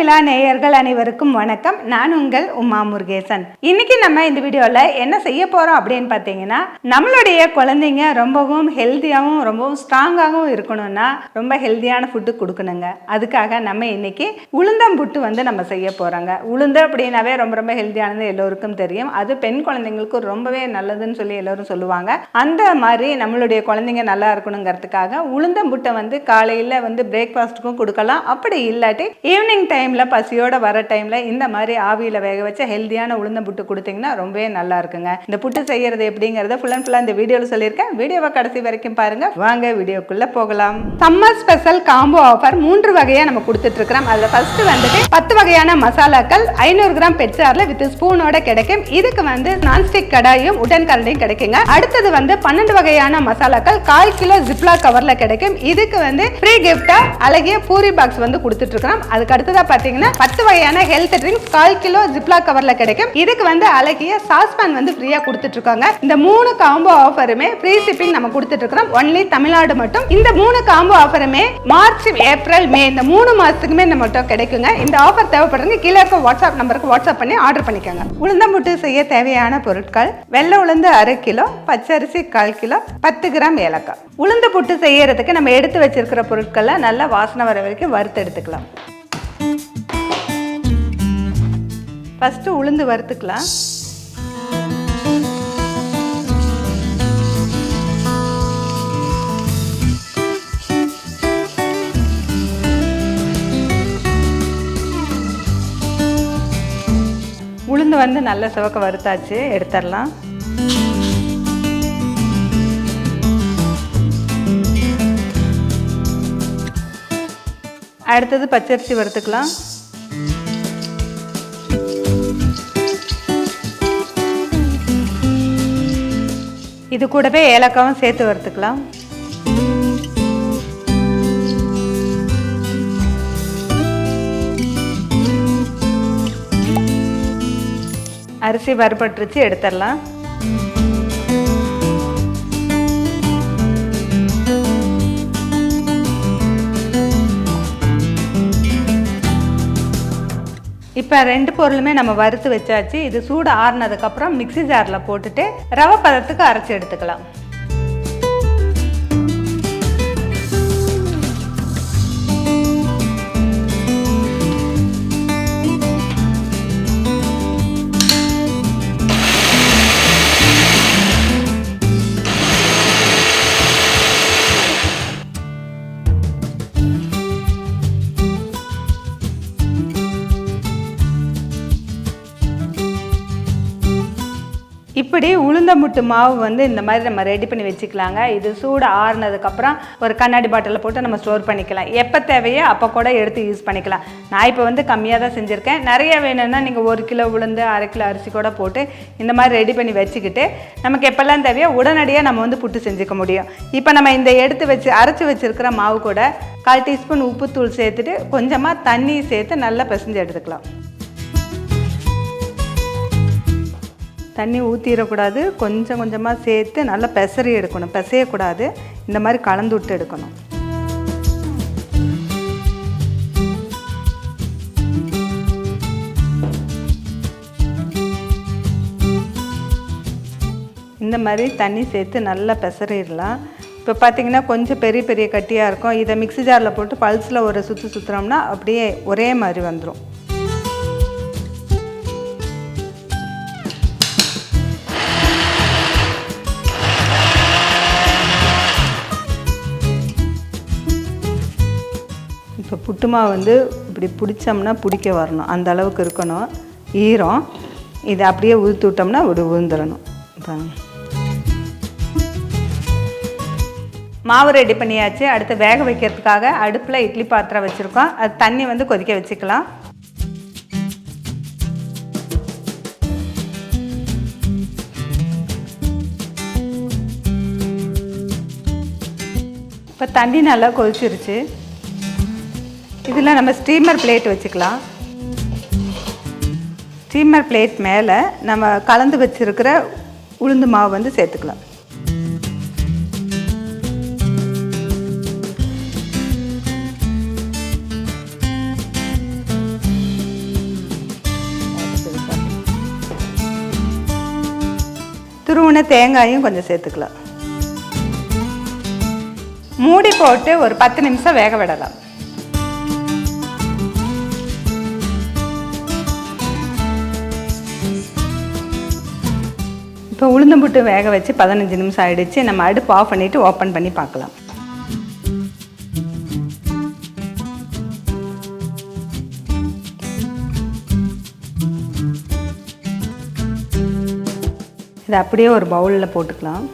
தமிழா நேயர்கள் அனைவருக்கும் வணக்கம். நான் உங்கள் உமா முருகேசன். இன்னைக்கு நம்ம இந்த வீடியோவில் என்ன செய்ய போகிறோம் அப்படின்னு பார்த்தீங்கன்னா நம்மளுடைய குழந்தைங்க ரொம்பவும் ஹெல்த்தியாகவும் ரொம்பவும் ஸ்ட்ராங்காகவும் இருக்கணும்னா ரொம்ப ஹெல்த்தியான ஃபுட்டு கொடுக்கணுங்க. அதுக்காக நம்ம இன்னைக்கு உளுந்தம் புட்டு வந்து நம்ம செய்ய போகிறோங்க உளுந்து அப்படின்னாவே ரொம்ப ரொம்ப ஹெல்த்தியானது எல்லோருக்கும் தெரியும். அது பெண் குழந்தைங்களுக்கு ரொம்பவே நல்லதுன்னு சொல்லி எல்லோரும் சொல்லுவாங்க. அந்த மாதிரி நம்மளுடைய குழந்தைங்க நல்லா இருக்கணுங்கிறதுக்காக உளுந்தம் புட்டை வந்து காலையில் வந்து பிரேக்ஃபாஸ்ட்டுக்கும் கொடுக்கலாம். அப்படி இல்லாட்டி ஈவினிங் டைம் டைமில் பசியோட வர டைமில் இந்த மாதிரி ஆவியில் வேக வச்ச ஹெல்த்தியான உளுந்தம் புட்டு கொடுத்தீங்கன்னா ரொம்பவே நல்லா இருக்குங்க. இந்த புட்டு செய்யறது எப்படிங்கிறத ஃபுல் அண்ட் ஃபுல்லாக இந்த வீடியோவில் சொல்லியிருக்கேன். வீடியோவை கடைசி வரைக்கும் பாருங்க. வாங்க வீடியோக்குள்ளே போகலாம். சம்மர் ஸ்பெஷல் காம்போ ஆஃபர் மூன்று வகையாக நம்ம கொடுத்துட்டு இருக்கிறோம் அதில் ஃபர்ஸ்ட் வந்துட்டு பத்து வகையான மசாலாக்கள் ஐநூறு கிராம் பெட்சாரில் வித் ஸ்பூனோட கிடைக்கும். இதுக்கு வந்து நான்ஸ்டிக் கடாயும் உடன் கரண்டியும் கிடைக்குங்க. அடுத்தது வந்து பன்னெண்டு வகையான மசாலாக்கள் கால் கிலோ ஜிப்லா கவர்ல கிடைக்கும். இதுக்கு வந்து ஃப்ரீ கிஃப்டாக அழகிய பூரி பாக்ஸ் வந்து கொடுத்துட்டு இருக்கிறோம் அதுக்கு அடுத்ததா பார்த்தீங்கன்னா பத்து வகையான ஹெல்த் ட்ரிங்க்ஸ் கால் கிலோ ஜிப்லா கவர்ல கிடைக்கும். இதுக்கு வந்து அழகிய சாஸ்பேன் வந்து ஃப்ரீயா கொடுத்துட்டு இருக்காங்க இந்த மூணு காம்போ ஆஃபருமே ஃப்ரீ ஷிப்பிங் நம்ம கொடுத்துட்டு இருக்கிறோம் ஒன்லி தமிழ்நாடு மட்டும். இந்த மூணு காம்போ ஆஃபருமே மார்ச் ஏப்ரல் மே இந்த மூணு மாசத்துக்குமே நம்ம மட்டும் கிடைக்குங்க. இந்த ஆஃபர் தேவைப்படுறவங்க கீழே இருக்க வாட்ஸ்அப் நம்பருக்கு வாட்ஸ்அப் பண்ணி ஆர்டர் பண்ணிக்கோங்க. உளுந்தம்புட்டு செய்ய தேவையான பொருட்கள் வெள்ளை உளுந்து அரை கிலோ பச்சரிசி கால் கிலோ பத்து கிராம் ஏலக்காய். உளுந்து புட்டு செய்யறதுக்கு நம்ம எடுத்து வச்சிருக்கிற பொருட்களை நல்லா வாசனை வர வரைக்கும் வறுத்து எடுத்துக்கலாம். ஃபஸ்ட்டு உளுந்து வறுத்துக்கலாம். உளுந்து வந்து நல்ல சிவக்க வறுத்தாச்சு எடுத்துடலாம். அடுத்தது பச்சரிசி வறுத்துக்கலாம். இது கூடவே ஏலக்காவும் சேர்த்து வறுத்துக்கலாம். அரிசி வறுபட்டுருச்சு எடுத்துடலாம். இப்போ ரெண்டு பொருளுமே நம்ம வறுத்து வச்சாச்சு. இது சூடு ஆறுனதுக்கப்புறம் மிக்ஸி ஜாரில் போட்டுட்டு ரவை பதத்துக்கு அரைச்சி எடுத்துக்கலாம். இப்படி உளுந்தமுட்டு மாவு வந்து இந்த மாதிரி நம்ம ரெடி பண்ணி வச்சுக்கலாங்க. இது சூடு ஆறுனதுக்கப்புறம் ஒரு கண்ணாடி பாட்டிலில் போட்டு நம்ம ஸ்டோர் பண்ணிக்கலாம். எப்போ தேவையோ அப்போ கூட எடுத்து யூஸ் பண்ணிக்கலாம். நான் இப்போ வந்து கம்மியாக தான் செஞ்சுருக்கேன். நிறைய வேணும்னா நீங்கள் ஒரு கிலோ உளுந்து அரை கிலோ அரிசி கூட போட்டு இந்த மாதிரி ரெடி பண்ணி வச்சுக்கிட்டு நமக்கு எப்போல்லாம் தேவையோ உடனடியாக நம்ம வந்து புட்டு செஞ்சுக்க முடியும். இப்போ நம்ம இந்த எடுத்து வச்சு அரைச்சி வச்சுருக்கிற மாவு கூட கால் டீஸ்பூன் உப்புத்தூள் சேர்த்துட்டு கொஞ்சமாக தண்ணி சேர்த்து நல்லா பிசைஞ்சு எடுத்துக்கலாம். தண்ணி ஊற்றிடக்கூடாது கொஞ்சம் கொஞ்சமாக சேர்த்து நல்லா பெசரி எடுக்கணும். பிசையக்கூடாது. இந்த மாதிரி கலந்து விட்டு எடுக்கணும். இந்த மாதிரி தண்ணி சேர்த்து நல்லா பெசறிடலாம். இப்போ பார்த்தீங்கன்னா கொஞ்சம் பெரிய பெரிய கட்டியாக இருக்கும். இதை மிக்ஸி ஜாரில் போட்டு பல்ஸில் ஒரு சுற்று சுற்றுறோம்னா அப்படியே ஒரே மாதிரி வந்துடும் இப்போ வந்து இப்படி பிடிச்சோம்னா பிடிக்க வரணும். அந்த அளவுக்கு இருக்கணும். ஈரம். இதை அப்படியே உதுத்து விட்டோம்னா இப்படி உழுந்துடணும் மாவு ரெடி பண்ணியாச்சு. அடுத்து வேக வைக்கிறதுக்காக அடுப்பில் இட்லி பாத்திரம் வச்சுருக்கோம். அது தண்ணி வந்து கொதிக்க வச்சுக்கலாம். இப்போ தண்ணி நல்லா கொதிச்சிருச்சு. இதில் நம்ம ஸ்டீமர் பிளேட் வச்சுக்கலாம். ஸ்டீமர் பிளேட் மேலே நம்ம கலந்து வச்சுருக்கிற உளுந்து மாவு வந்து சேர்த்துக்கலாம். துருவின தேங்காயும் கொஞ்சம் சேர்த்துக்கலாம். மூடி போட்டு ஒரு பத்து நிமிஷம் வேக விடலாம். இப்போ உளுந்தம்புட்டு வேக வச்சு பதினஞ்சு நிமிஷம் ஆகிடுச்சு நம்ம அடுப்பு ஆஃப் பண்ணிவிட்டு ஓப்பன் பண்ணி பார்க்கலாம். இதை அப்படியே ஒரு பவுலில் போட்டுக்கலாம்.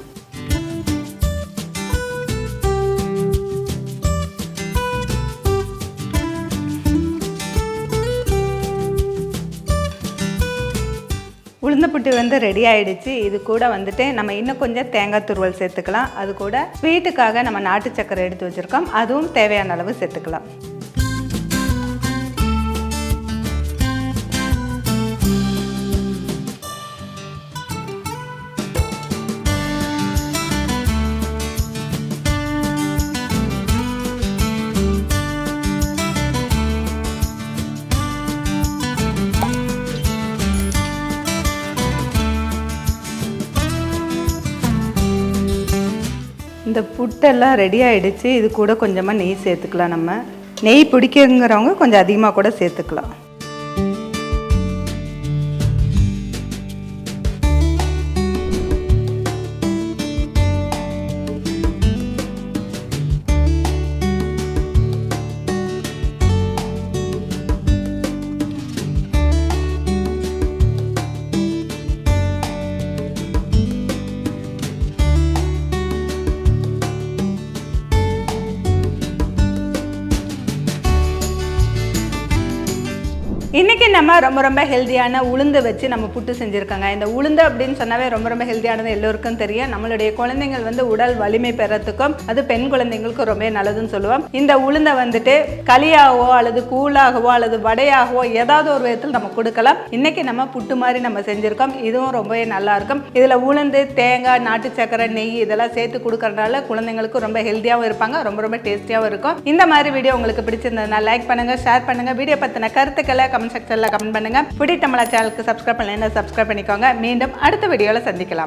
உளுந்தப்புட்டு வந்து ரெடி ஆயிடுச்சு. இது கூட வந்துட்டு நம்ம இன்னும் கொஞ்சம் தேங்காய் துருவல் சேர்த்துக்கலாம். அது கூட ஸ்வீட்டுக்காக நம்ம நாட்டு சக்கரை எடுத்து வச்சுருக்கோம். அதுவும் தேவையான அளவு சேர்த்துக்கலாம். இந்த புட்டெல்லாம் ரெடி ஆகிடுச்சு இது கூட கொஞ்சமாக நெய் சேர்த்துக்கலாம் நம்ம. நெய் பிடிக்குங்கிறவங்க கொஞ்சம் அதிகமாக கூட சேர்த்துக்கலாம். நம்ம ரொம்ப ரொம்ப ஹெல்த்தியான உளுந்து வச்சு நம்ம புட்டு செஞ்சுருக்கோங்க. இந்த உளுந்து அப்படின்னு சொன்னாவே ரொம்ப ரொம்ப ஹெல்த்தியானது எல்லோருக்கும் தெரியும். நம்மளுடைய குழந்தைங்கள் வந்து உடல் வலிமை பெறத்துக்கும் அது பெண் குழந்தைங்களுக்கும் ரொம்ப நல்லதுன்னு சொல்லுவோம். இந்த உளுந்தை வந்துட்டு களியாகவோ அல்லது கூழாகவோ அல்லது வடையாகவோ ஏதாவது ஒரு விதத்தில் நம்ம கொடுக்கலாம். இன்னைக்கு நம்ம புட்டு மாதிரி நம்ம செஞ்சுருக்கோம். இதுவும் ரொம்பவே நல்லா இருக்கும் இதில் உளுந்து தேங்காய் நாட்டு சக்கரை நெய் இதெல்லாம் சேர்த்து கொடுக்கறதுனால குழந்தைங்களுக்கு ரொம்ப ஹெல்த்தியாகவும் இருப்பாங்க. ரொம்ப ரொம்ப டேஸ்டியாகவும் இருக்கும். இந்த மாதிரி வீடியோ உங்களுக்கு பிடிச்சிருந்ததுனா லைக் பண்ணுங்க ஷேர் பண்ணுங்கள் வீடியோ பற்றின கருத்துக்களை கமெண்ட் செக்ஷனில் கமெண்ட் பண்ணுங்க. புடி தமிழா சேனலுக்கு சப்ஸ்கிரைப் பண்ணலைன்னா சப்ஸ்கிரைப் பண்ணிக்கோங்க. மீண்டும் அடுத்த வீடியோவில் சந்திக்கலாம்.